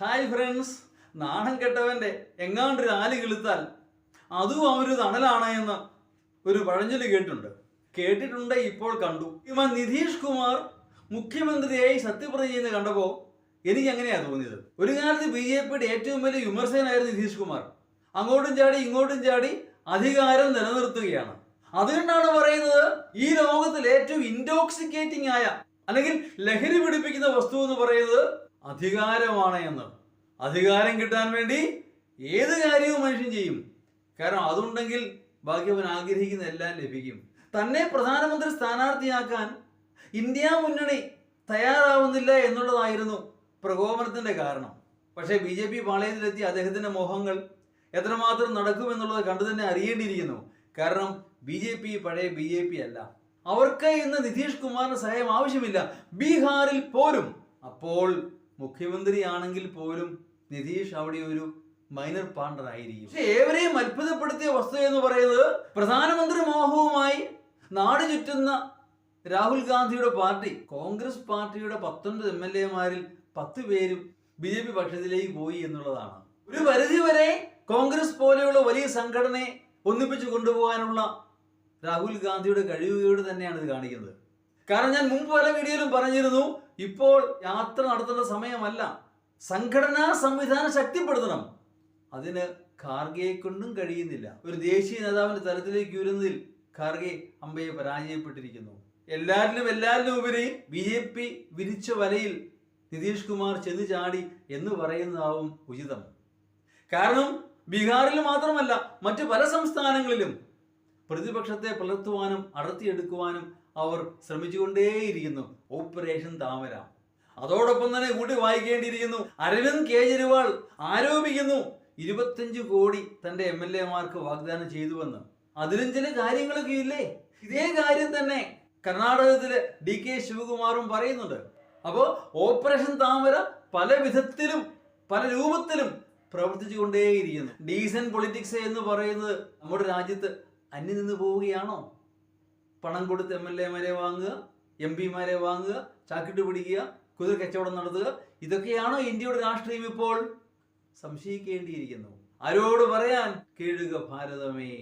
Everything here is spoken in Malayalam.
ഹായ് ഫ്രണ്ട്സ് നാണം കെട്ടവന്റെ എങ്ങാണ്ടൊരു ആൽ കിളുത്താൽ അതും അവരു തണലാണ് എന്ന് ഒരു പഴഞ്ചൊല്ലി കേട്ടിട്ടുണ്ട്. കേട്ടിട്ടുണ്ട് ഇപ്പോൾ കണ്ടു. ഇവ നിതീഷ് കുമാർ മുഖ്യമന്ത്രിയായി സത്യപ്രതിജ്ഞ ചെയ്യുന്നത് കണ്ടപ്പോൾ എനിക്ക് എങ്ങനെയാ തോന്നിയത്. ഒരു കാലത്ത് ബി ജെ പിയുടെ ഏറ്റവും വലിയ വിമർശകനായിരുന്നു നിതീഷ് കുമാർ. അങ്ങോട്ടും ചാടി ഇങ്ങോട്ടും ചാടി അധികാരം നിലനിർത്തുകയാണ്. അതുകൊണ്ടാണ് പറയുന്നത് ഈ ലോകത്തിൽ ഏറ്റവും ഇൻടോക്സിക്കേറ്റിംഗ് ആയ അല്ലെങ്കിൽ ലഹരി പിടിപ്പിക്കുന്ന വസ്തു എന്ന് പറയുന്നത് അധികാരമാണ് എന്ന്. അധികാരം കിട്ടാൻ വേണ്ടി ഏത് കാര്യവും മനുഷ്യൻ ചെയ്യും. കാരണം അതുണ്ടെങ്കിൽ ഭാഗ്യവൻ ആഗ്രഹിക്കുന്ന എല്ലാം ലഭിക്കും. തന്നെ പ്രധാനമന്ത്രി സ്ഥാനാർത്ഥിയാക്കാൻ ഇന്ത്യ മുന്നണി തയ്യാറാവുന്നില്ല എന്നുള്ളതായിരുന്നു പ്രകോപനത്തിന്റെ കാരണം. പക്ഷേ ബി ജെ പി പാളയത്തിലെത്തി അദ്ദേഹത്തിന്റെ മോഹങ്ങൾ എത്രമാത്രം നടക്കുമെന്നുള്ളത് കണ്ടു തന്നെ അറിയേണ്ടിയിരിക്കുന്നു. കാരണം ബി ജെ പി പഴയ ബി ജെ പി അല്ല. അവർക്ക് ഇന്ന് നിതീഷ് കുമാറിന് സഹായം ആവശ്യമില്ല. ബീഹാറിൽ പോലും. അപ്പോൾ മുഖ്യമന്ത്രിയാണെങ്കിൽ പോലും നിതീഷ് അവിടെ ഒരു മൈനർ പാർട്ണർ ആയിരിക്കും പക്ഷെ ഏവരെയും അത്ഭുതപ്പെടുത്തിയ വസ്തു എന്ന് പറയുന്നത് പ്രധാനമന്ത്രി മോഹവുമായി നാട് ചുറ്റുന്ന രാഹുൽ ഗാന്ധിയുടെ പാർട്ടി കോൺഗ്രസ് പാർട്ടിയുടെ പത്തൊൻപത് എം എൽ എമാരിൽ പത്ത് പേരും ബി ജെ പി പക്ഷത്തിലേക്ക് പോയി എന്നുള്ളതാണ്. ഒരു പരിധി വരെ കോൺഗ്രസ് പോലെയുള്ള വലിയ സംഘടനയെ ഒന്നിപ്പിച്ചു കൊണ്ടുപോകാനുള്ള രാഹുൽ ഗാന്ധിയുടെ കഴിവുകേട് തന്നെയാണ് ഇത് കാണിക്കുന്നത്. കാരണം ഞാൻ മുമ്പ് പല വീഡിയോയിലും പറഞ്ഞിരുന്നു ഇപ്പോൾ യാത്ര നടത്തേണ്ട സമയമല്ല. സംഘടനാ സംവിധാനം ശക്തിപ്പെടുത്തണം. അതിന് ഖാർഗയെ കൊണ്ടും കഴിയുന്നില്ല. ഒരു ദേശീയ നേതാവിന്റെ തലത്തിലേക്ക് ഉയരുന്നതിൽ ഖാർഗെ അമ്പയെ പരാജയപ്പെട്ടിരിക്കുന്നു. എല്ലാരിലും എല്ലാരിലും ഉപരി ബി ജെ പി വിരിച്ച വലയിൽ നിതീഷ് കുമാർ ചെന്ന് ചാടി എന്ന് പറയുന്നതാവും ഉചിതം. കാരണം ബീഹാറിൽ മാത്രമല്ല മറ്റു പല സംസ്ഥാനങ്ങളിലും പ്രതിപക്ഷത്തെ പുലർത്തുവാനും അടർത്തിയെടുക്കുവാനും അവർ ശ്രമിച്ചുകൊണ്ടേയിരിക്കുന്നു. ഓപ്പറേഷൻ താമര. അതോടൊപ്പം തന്നെ കൂടി വായിക്കേണ്ടിയിരിക്കുന്നു. അരവിന്ദ് കേജ്രിവാൾ ആരോപിക്കുന്നു. ഇരുപത്തഞ്ച് കോടി തന്റെ എം എൽ എമാർക്ക് വാഗ്ദാനം ചെയ്തുവെന്ന്. അതിലും ചില കാര്യങ്ങളൊക്കെ ഇല്ലേ? ഇതേ കാര്യം തന്നെ കർണാടകത്തിലെ ഡി കെ ശിവകുമാറും പറയുന്നുണ്ട്. അപ്പോൾ ഓപ്പറേഷൻ താമര പല വിധത്തിലും പല രൂപത്തിലും പ്രവർത്തിച്ചു കൊണ്ടേയിരിക്കുന്നു ഡീസൻ പൊളിറ്റിക്സ് എന്ന് പറയുന്നത് നമ്മുടെ രാജ്യത്ത് അന്യം നിന്ന് പോവുകയാണോ? പണം കൊടുത്ത് എം എൽ എമാരെ വാങ്ങുക എം പിമാരെ വാങ്ങുക ചാക്കിട്ട് പിടിക്കുക കുതിര കച്ചവടം നടത്തുക. ഇതൊക്കെയാണോ ഇന്ത്യയുടെ രാഷ്ട്രീയം ഇപ്പോൾ? സംശയിക്കേണ്ടിയിരിക്കുന്നു. ആരോട് പറയാൻ കേഴുക ഭാരതമേ?